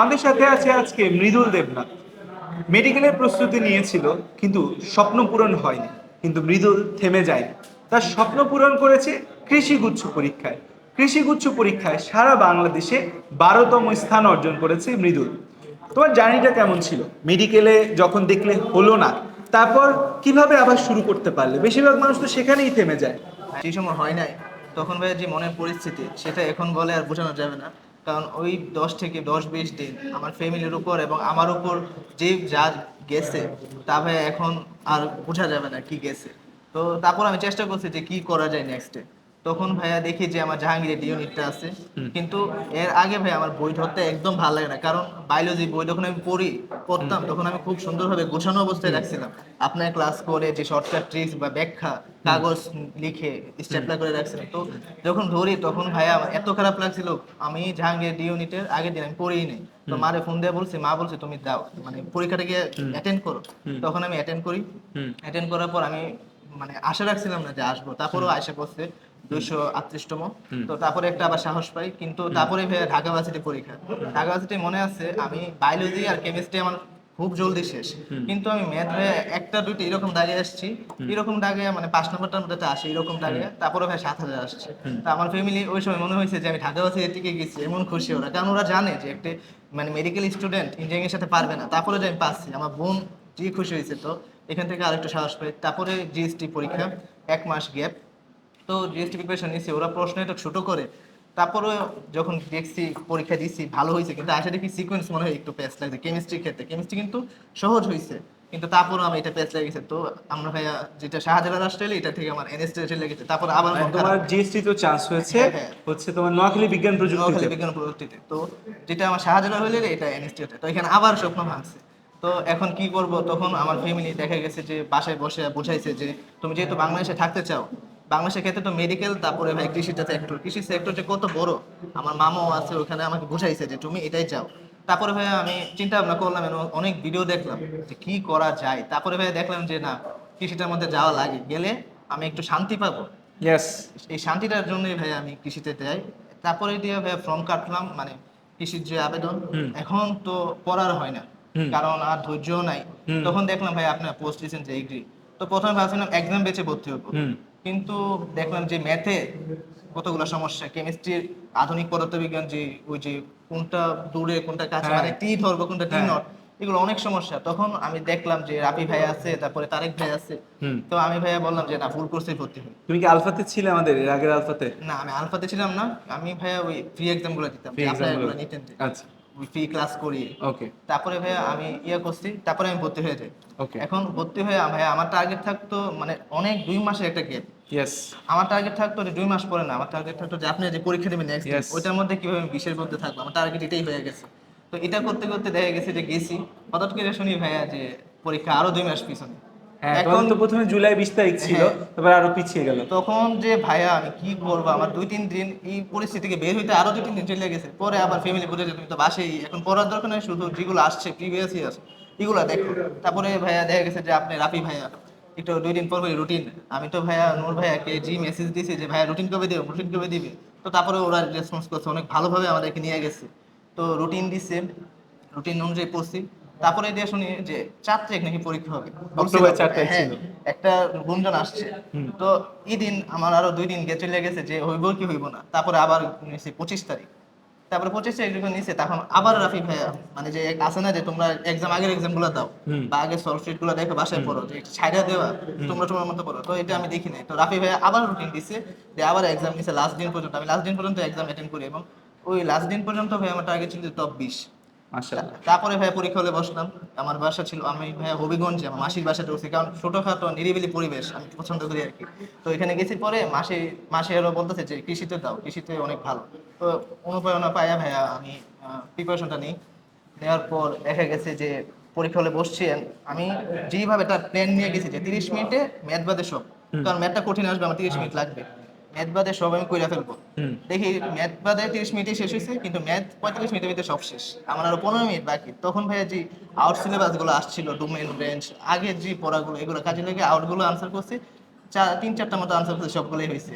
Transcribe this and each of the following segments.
আমাদের সাথে আছে আজকে মৃদুল দেবনাথ। মেডিকেলের প্রস্তুতি নিয়েছিল, কিন্তু স্বপ্ন পূরণ হয়নি। কিন্তু মৃদুল থেমে যায়নি। তার স্বপ্ন পূরণ করেছে কৃষিগুচ্ছ পরীক্ষায়। কৃষিগুচ্ছ পরীক্ষায় সারা বাংলাদেশে বারোতম স্থান অর্জন করেছে মৃদুল। তোমার জার্নিটা কেমন ছিল? মেডিকেলে যখন দেখলে হলো না, তারপর কীভাবে আবার শুরু করতে পারলে? বেশিরভাগ মানুষ তো সেখানেই থেমে যায়। সেই সময় হয় নাই, তখন ভাই যে মনের পরিস্থিতি, সেটা এখন বলে আর বোঝানো যাবে না। কারণ ওই দশ থেকে দশ বিশ দিন আমার ফ্যামিলির উপর এবং আমার উপর যে যা গেছে, তা ভাই এখন আর বোঝা যাবে না কি গেছে। তো তারপর আমি চেষ্টা করছি যে কি করা যায় নেক্সটে তখন ভাইয়া দেখি যে আমার জাহাঙ্গীরের ইউনিটটা আছে। কিন্তু এর আগে ভাই আমার বই ধরতে একদম ভালো লাগে না। কারণ বায়োলজি বই যখন আমি পড়ি পড়তাম তখন আমি খুব সুন্দরভাবে গোছানো অবস্থায় রাখছিলাম। আপনার ক্লাস করে যে শর্টকাট ট্রিক্স বা ব্যাখ্যা কাগজ লিখে স্টেপলার করে রাখছিলাম। তো যখন ধরি তখন ভাইয়া আমার এত খারাপ লাগছিল আমি জাহাঙ্গীর ডি ইউনিটের আগের দিন আমি পড়েই নেই। তো মারে ফোন দিয়ে বলছি মা বলছে তুমি দাও মানে পরীক্ষাটা গিয়ে অ্যাটেন্ড করো। তখন আমি অ্যাটেন্ড করি। অ্যাটেন্ড করার পর আমি মানে আশা রাখছিলাম না যে আসব। তারপরেও আশা করছে দুইশো আটত্রিশতম। তো তারপরে একটা আবার সাহস পাই কিন্তু তারপরে ঢাকা ভার্সিটি পরীক্ষা। ঢাকা ভার্সিটি মনে আছে আমি বায়োলজি আর কেমিস্ট্রি আমার খুব জলদি শেষ। কিন্তু আমি ম্যাথ একটা দুইটা এরকম দাগে আসছি। এরকম দাগে মানে পাঁচ নম্বরটার মধ্যে আসে এরকম দাগে। তারপরে ভাই সাত হাজার আসছে। তা আমার ফ্যামিলি ওই সময় মনে হয়েছে যে আমি ঢাকা ভার্সিটি থেকে গেছি এমন খুশি ওরা। কারণ ওরা জানে যে একটা মানে মেডিকেল স্টুডেন্ট ইঞ্জিনিয়ারিং এর সাথে পারবে না। তারপরে যে আমি পাচ্ছি আমার বোন যে খুশি হয়েছে তো এখান থেকে আরেকটু সাহস পাই। তারপরে জিএসটি পরীক্ষা এক মাস গ্যাপ তো জিএসটি প্রিপারেশন নিয়েছি ওরা প্রশ্ন এটা ছোট করে। তারপরে যখন দেখছি পরীক্ষা দিচ্ছি ভালো হয়েছে কিন্তু আসলে দেখি সিকোয়েন্স মনে হয় একটু পেস লাগছে কেমিস্ট্রির ক্ষেত্রে। কেমিস্ট্রি কিন্তু সহজ হয়েছে কিন্তু তারপরও আমি এটা পেস লেগেছে। তো আমরা ভাইয়া যেটা শাহজালাল রাষ্ট্রে এটা থেকে আমার এনএসটি লেগেছে তারপর আবার তোমার জিএসটি তো চান্স হয়েছে হ্যাঁ, হ্যাঁ। হচ্ছে তোমার নোয়াখালী বিজ্ঞান প্রযুক্তি নোয়াখালী বিজ্ঞান প্রযুক্তিতে। তো যেটা আমার শাহজালাল হলে এটা এনএসটি তো এখানে আবার স্বপ্ন ভাঙছে। তো এখন কি করব? তখন আমার ফ্যামিলি দেখা গেছে যে বাসায় বসে বোঝাইছে যে তুমি যেহেতু বাংলাদেশে থাকতে চাও বাংলাদেশের ক্ষেত্রে তো মেডিকেল তারপরে ভাই কৃষিটা সেক্টর কৃষি সেক্টর যে কত বড় আমার মামাও আছে ওখানে আমাকে বুঝাইছে যে তুমি এটাই চাও। তারপরে ভাই আমি চিন্তা ভাবনা করলাম অনেক ভিডিও দেখলাম যে কি করা যায়। তারপরে ভাই দেখলাম যে না কৃষিটার মধ্যে যাওয়া লাগে গেলে আমি একটু শান্তি পাবো। ইয়েস এই শান্তিটার জন্যই ভাই আমি কৃষিতে যাই। তারপরে দিয়ে ভাই ফর্ম কাটলাম মানে কৃষির যে আবেদন এখন তো পড়ার হয় না কারণ আর ধৈর্য নাই। তখন দেখলাম ভাই আপনার পোস্ট দিয়েছেন যে এগ্রি তো প্রথমে ভাবছিলাম এক্সাম বেচে ভর্তি হব। কিন্তু দেখলাম যে ম্যাথে কতগুলো সমস্যা কেমিস্ট্রির আধুনিক পদার্থবিজ্ঞান যে ওই যে কোনটা দূরে কোনটা কাছে হ্যাঁ। মানে টি ধরবো কোনটা টি হ্যাঁ। নট এগুলো অনেক সমস্যা। তখন আমি দেখলাম যে রাবি ভাই আছে তারপরে তারেক ভাই আছে। তো আমি ভাইয়া বললাম যে না ফুল কোর্সে ভর্তি হই। তুমি কি আলফাতে ছিলে আমাদের এর আগের আলফাতে? না আমি আলফাতে ছিলাম না আমি ভাইয়া ওই ফ্রি এক্সামগুলো দিতাম আপনারা এগুলো নিতেন আচ্ছা। ফ্রি ক্লাস করি। ওকে তারপরে ভাইয়া আমি ইয়ে করছি তারপরে আমি ভর্তি হয়ে যাই। ওকে এখন ভর্তি হয়ে ভাইয়া আমার টার্গেট থাকতো মানে অনেক দুই মাসের একটা গ্যাপ ইয়েস আমার টার্গেট থাকতো যে দুই মাস পরে না আমার টার্গেট থাকতো যে আপনি যে পরীক্ষা দেবেন নেক্সট. ওইটার মধ্যে কীভাবে আমি বিশের মধ্যে থাকব? আমার টার্গেট এটাই হয়ে গেছে। তো এটা করতে করতে দেখা গেছে যে গেছি। হঠাৎ করে শুনি ভাইয়া যে পরীক্ষা আরও দুই মাস পিছনে। এখন তো প্রথমে জুলাই বিশ তারিখ ছিল হ্যাঁ। তারপর আরও পিছিয়ে গেল। তখন যে ভাইয়া আমি কি করব? আমার দুই তিন দিন এই পরিস্থিতি থেকে বের হইতে আরও দুই তিন দিন চলে গেছে। পরে আবার ফ্যামিলি বুঝে তুমি তো বাসেই এখন পড়ার দরকার নেই শুধু যেগুলো আসছে প্রিভিয়াস ইয়ার এগুলো দেখো। তারপরে ভাইয়া দেখা গেছে যে আপনি রাফি ভাইয়া একটু দুই দিন পর রুটিন আমি তো ভাইয়া নূর ভাইয়াকে জি মেসেজ দিয়েছি যে ভাইয়া রুটিন কবে দেবে? রুটিন কবে দিবে? তো তারপরে ওরা রেসপন্স করছে অনেক ভালোভাবে আমাদেরকে নিয়ে গেছে। তো রুটিন দিচ্ছে রুটিন অনুযায়ী পড়ছি। তারপরে দিয়ে শুনি যে চার তারিখ নাকি পরীক্ষা হবে। অক্টোবর চার তারিখ হ্যাঁ, ছিল। একটা গুঞ্জন আসছে। তো এই দিন আমার আরও দুই দিন গেছে চলে গেছে যে হইব কি হইব না। তারপরে আবার নিয়েছি পঁচিশ তারিখ। তারপরে পঁচিশ তারিখ যখন নিয়েছে তখন আবার রাফি ভাইয়া মানে যে আছে না যে তোমরা এক্সাম আগের এক্সামগুলো দাও বা আগে সলভ শিটগুলো দেখো বাসায় পড়ো যে ছাইড়া দেওয়া তোমরা তোমার মতো পড়ো। তো এটা আমি দেখি নাই। তো রাফি ভাইয়া আবার রুটিন দিছে যে আবার এক্সাম নিছে লাস্ট দিন পর্যন্ত। আমি লাস্ট দিন পর্যন্ত এক্সাম অ্যাটেন্ড করি এবং ওই লাস্ট দিন পর্যন্ত ভাই আমার টার্গেট ছিল টপ বিশ। তারপরে ভাই পরীক্ষা হলে বসলাম। আমার বাসা ছিল আমি ভাই হবিগঞ্জে আমার মাসির বাসাতে উঠছি কারণ ছোটখাটো নিরিবিলি পরিবেশ আমি পছন্দ করি আর কি। তো এখানে গেছি পরে মাসে মাসে আরও বলতেছে যে কৃষিতে দাও কৃষিতে অনেক ভালো। তো অনুপ্রেরণা পাইয়া ভাইয়া আমি প্রিপারেশনটা নিই। নেওয়ার পর দেখা গেছে যে পরীক্ষা হলে বসছি। আমি যেইভাবে তার প্ল্যান নিয়ে গেছি যে তিরিশ মিনিটে ম্যাথ বাদে সব। কারণ ম্যাথটা কঠিন আসবে আমার তিরিশ মিনিট লাগবে। ম্যাথ বাদে সব আমি কইরা ফেলব। দেখি ম্যাথ বাদে তিরিশ মিনিটে শেষ হয়েছে কিন্তু ম্যাথ পঁয়তাল্লিশ মিনিটের ভিতরে সব শেষ। আমার আরও পনেরো মিনিট বাকি। তখন ভাইয়া যে আউট সিলেবাসগুলো আসছিল ডোমেন রেঞ্জ আগের যে পড়াগুলো এগুলো কাজে লেগে আউটগুলো আনসার করছে চার তিন চারটা মতো আনসার করছে সবগুলোই হয়েছে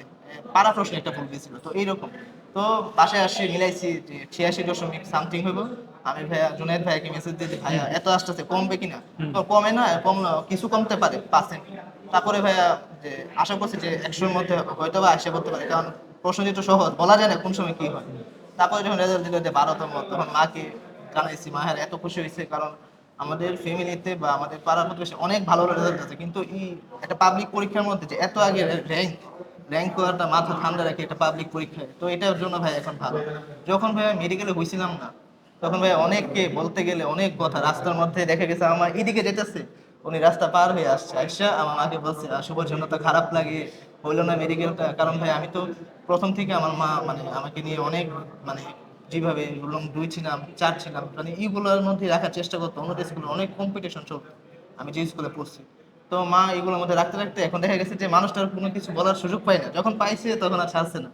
পারা প্রশ্ন একটা ভুল গেছিল তো এইরকম। তো বাসায় আসছি মিলাইছি যে ছিয়াশি দশমিক সামথিং হইব। আমি ভাইয়া জুনাইদ ভাইয়াকে মেসেজ দিয়ে দিই, ভাইয়া এত আসতেছে কমবে কিনা? তো কমে না কম কিছু কমতে পারে পার্সেন্ট তারপরে ভাইয়া যে আশা করছি যে একশোর মধ্যে হয়তো বা আশা করতে পারে কারণ প্রশ্ন যেহেতু সহজ বলা যায় না কোন সময় কি হয়। তারপরে যখন রেজাল্ট দিল যে বারোতম তখন মাকে জানাইছি মায়ের এত খুশি হয়েছে কারণ আমাদের ফ্যামিলিতে বা আমাদের পাড়ার প্রতিবেশী অনেক ভালো রেজাল্ট আছে। কিন্তু এই একটা পাবলিক পরীক্ষার মধ্যে যে এত আগে র্যাঙ্ক র্যাঙ্ক করাটা মাথা ঠান্ডা রাখে একটা পাবলিক পরীক্ষায় তো এটার জন্য ভাই এখন ভালো। যখন ভাই মেডিকেলে হয়েছিলাম না তখন ভাই অনেককে বলতে গেলে অনেক কথা রাস্তার মধ্যে দেখা গেছে আমার এদিকে যেতেছে। উনি রাস্তা পার হয়ে আসছে। আইসা আমার মাকে বলছে "আহ, শুভর জন্য তো খারাপ লাগে হইল না মেডিকেলটা কারণ ভাই আমি তো প্রথম থেকে আমার মা মানে আমাকে নিয়ে অনেক মানে যেভাবে বললাম দুই ছিলাম চার ছিলাম মানে এইগুলোর মধ্যে রাখার চেষ্টা করতো। অন্য স্কুলে অনেক কম্পিটিশন চলতো আমি যে স্কুলে পড়ছি। তো মা এগুলোর মধ্যে রাখতে রাখতে এখন দেখা গেছে যে মানুষটার কোনো কিছু বলার সুযোগ পায় না। যখন পাইছে তখন আর ছাড়ছে না।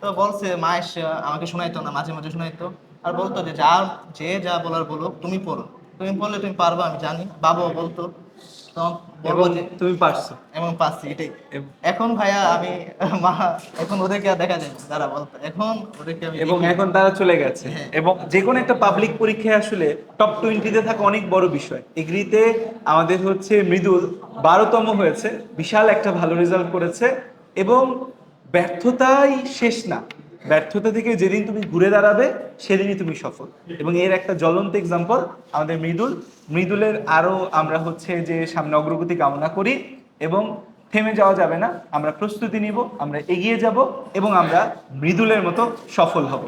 তো বলছে মা এসে আমাকে শোনাইতো না মাঝে মাঝে শোনাইতো। আর বলতো যে যা যে যা বলার বলো তুমি পড়ো। তুমি পড়লে তুমি পারবা আমি জানি। বাবাও বলতো তুমি পারছ। এবং পাচ্ছি এটাই। এখন ভাইয়া আমি মা এখন ওদেরকে আর দেখা যায় যারা বলতো। এখন ওদেরকে আমি এবং এখন তারা চলে গেছে। হ্যাঁ। এবং যে কোনো একটা পাবলিক পরীক্ষায় আসলে টপ টোয়েন্টিতে থাকা অনেক বড় বিষয়। এগ্রিতে আমাদের হচ্ছে মৃদুল বারোতম হয়েছে বিশাল একটা ভালো রেজাল্ট করেছে এবং ব্যর্থতাই শেষ না। ব্যর্থতা থেকে যেদিন তুমি ঘুরে দাঁড়াবে, সেদিনই তুমি সফল। এবং এর একটা জ্বলন্ত এক্সাম্পল আমাদের মৃদুল। মৃদুলের আরও আমরা হচ্ছে যে সামনে অগ্রগতি কামনা করি এবং থেমে যাওয়া যাবে না। আমরা প্রস্তুতি নিব, আমরা এগিয়ে যাব এবং আমরা মৃদুলের মতো সফল হব।